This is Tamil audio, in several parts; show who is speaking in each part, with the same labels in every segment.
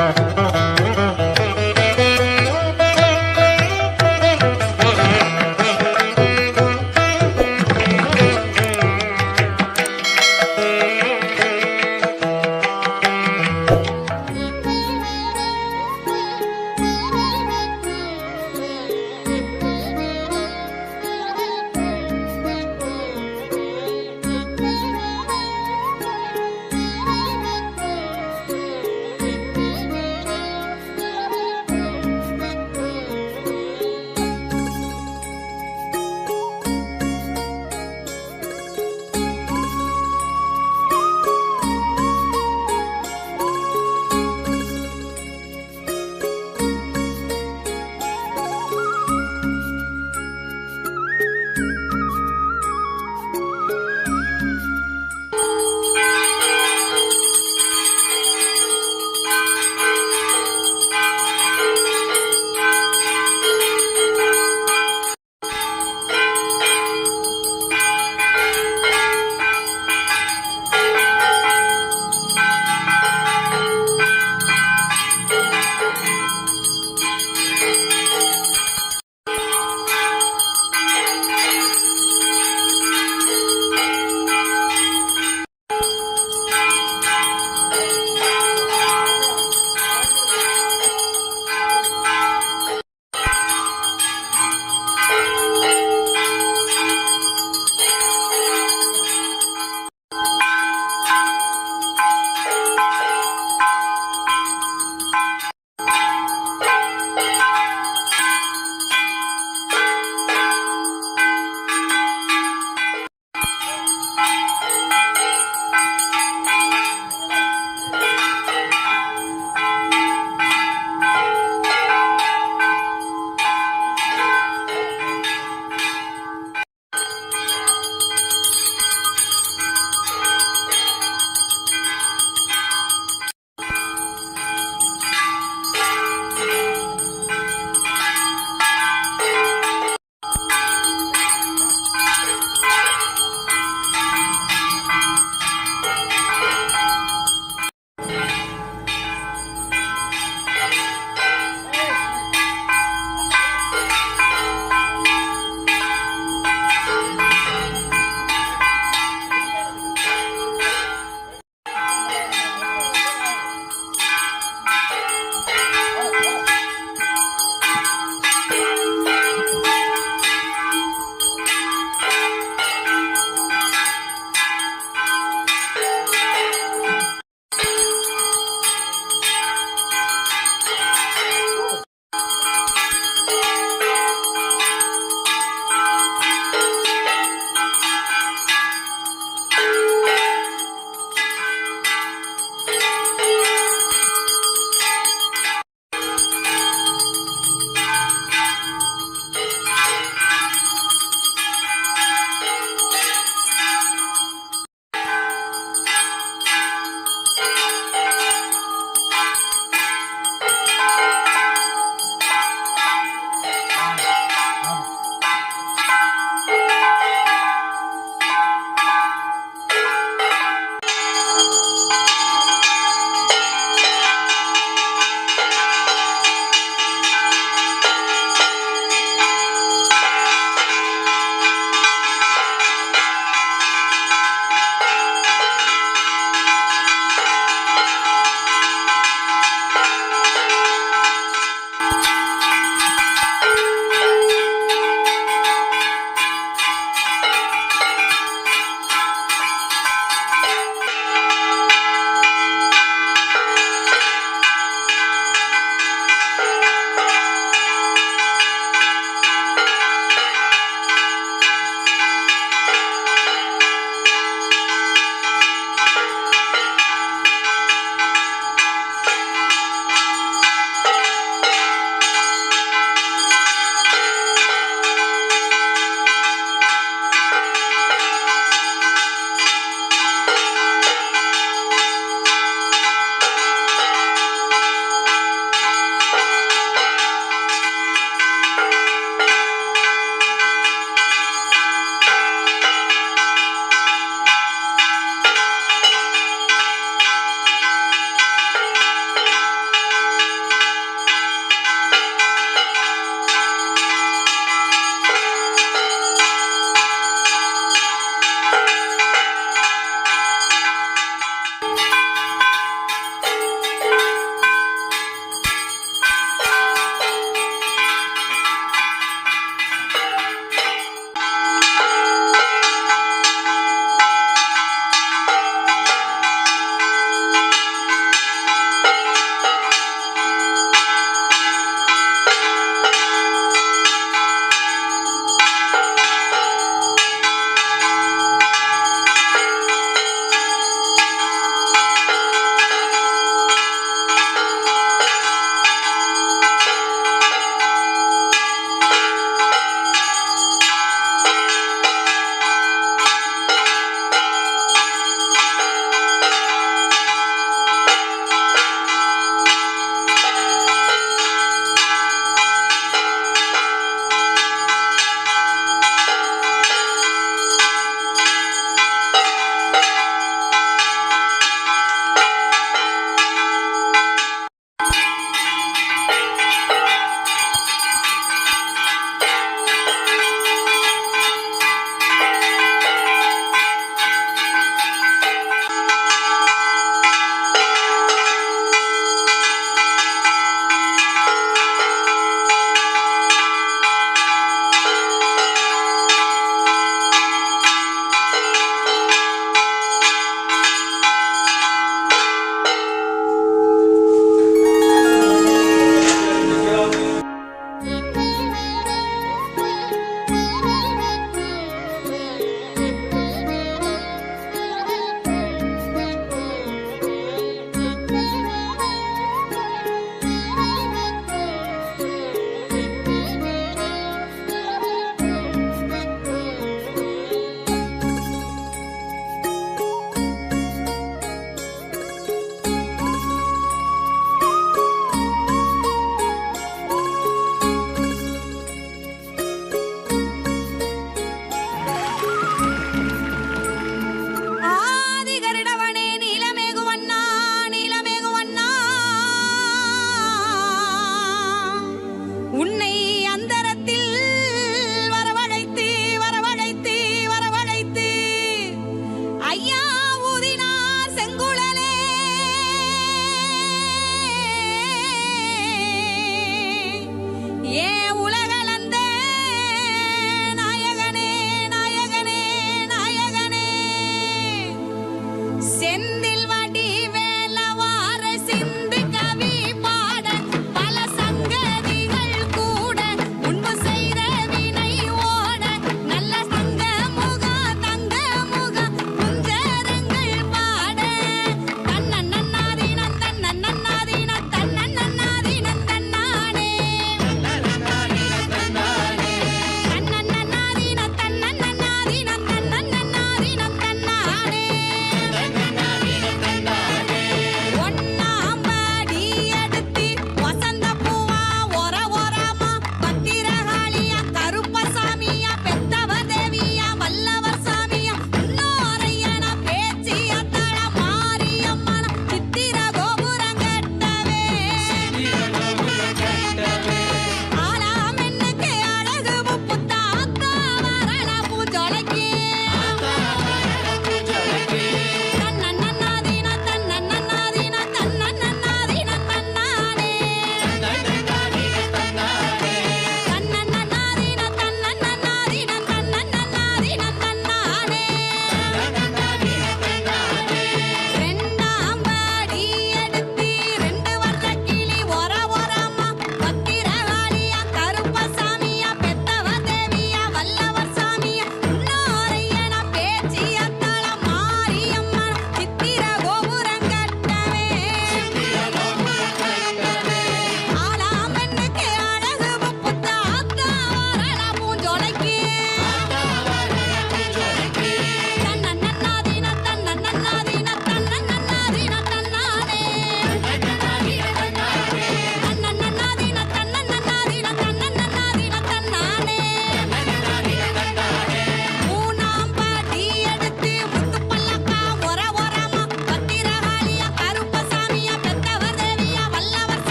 Speaker 1: Thank you.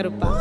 Speaker 1: ಕೃಪಾ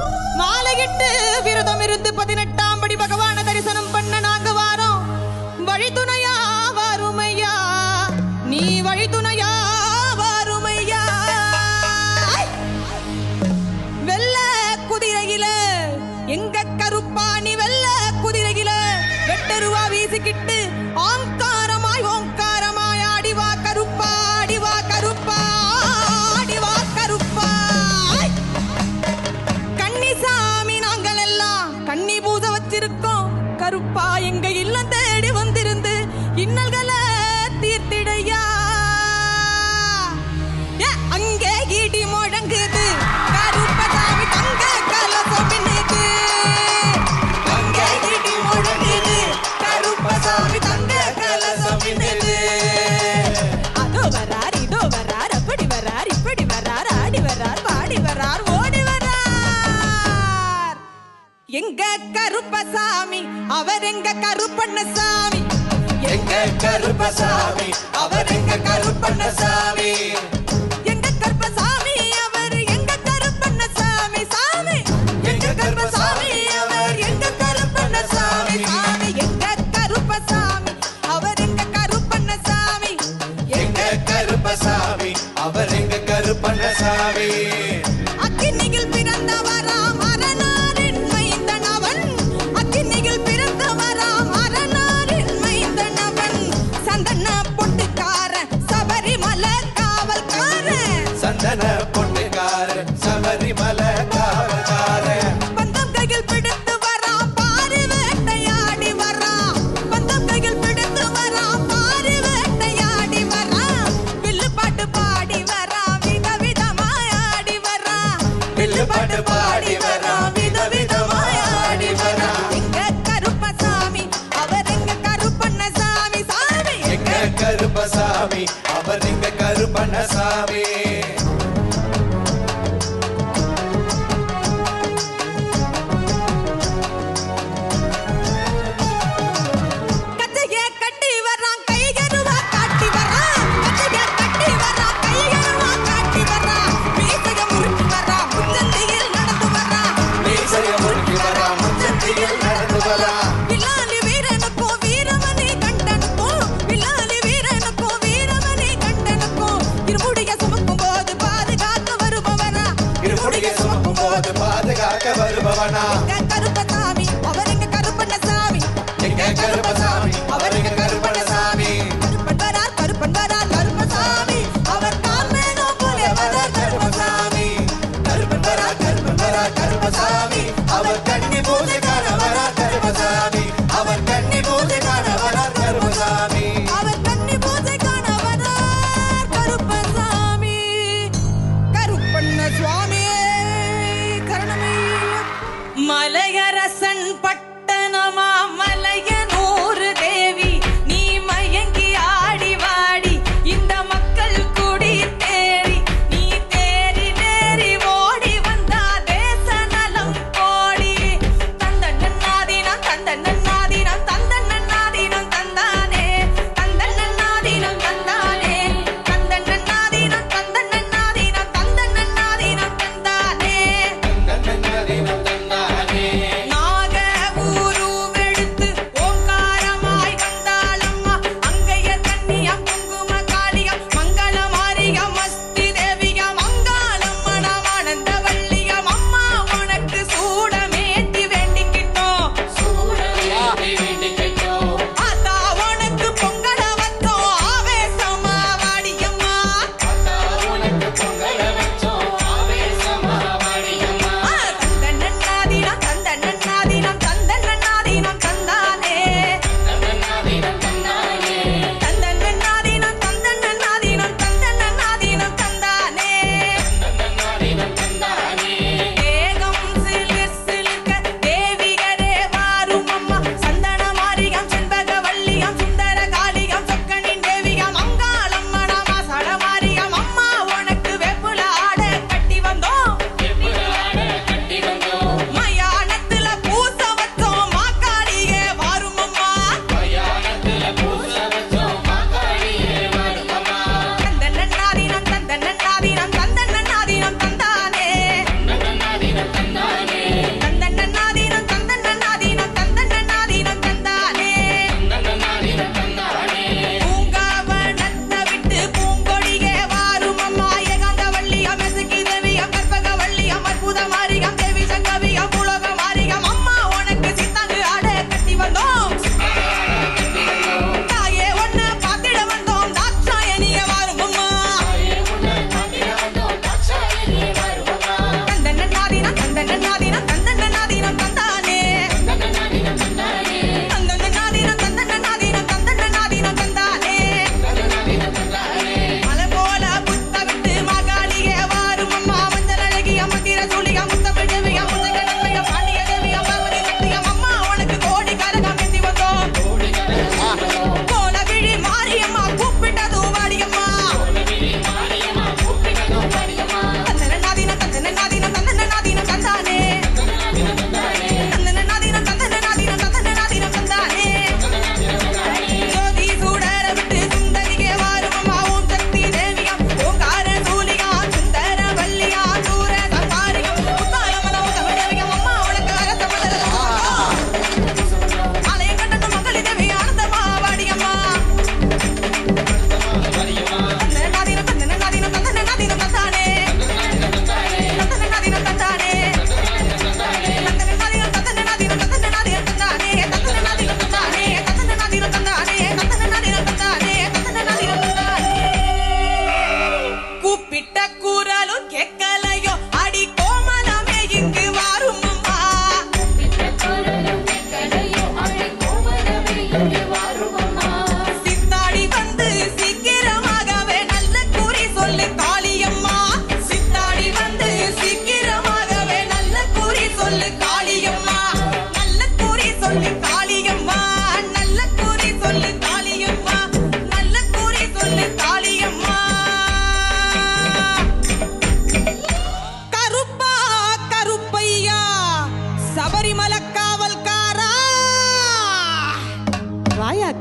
Speaker 1: கருப்பசாமி அவர் எங்க கருப்பண்ணசாமி?
Speaker 2: எங்க கருப்பசாமி அவர் எங்க கருப்பண்ணசாமி?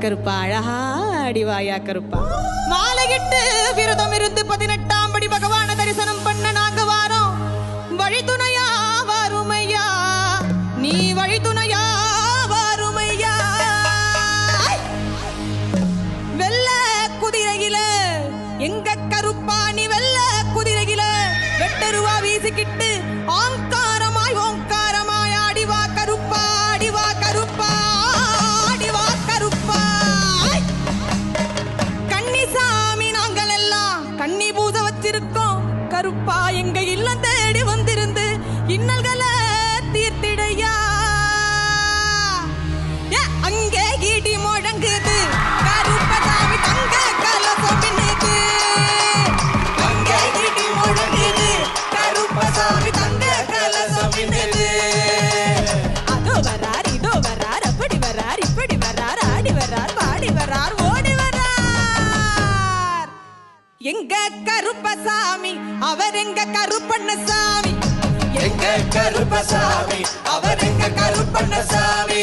Speaker 1: கருப்பா அழகா அடிவாயா கருப்பா. மாலையிட்டு விரதம் இருந்து பதினெட்டாம் படி பகவான் காத்திருக்கோம் கருப்பா எங்க இல்லம் தேடி வந்திருந்து இன்னல்களை தீர்த்திடையா. கருப்பசாமி அவர் எங்க கருப்பண்ணசாமி?
Speaker 2: எங்க
Speaker 1: கருப்ப சாமி
Speaker 2: அவர் எங்க கருப்பண்ணசாமி?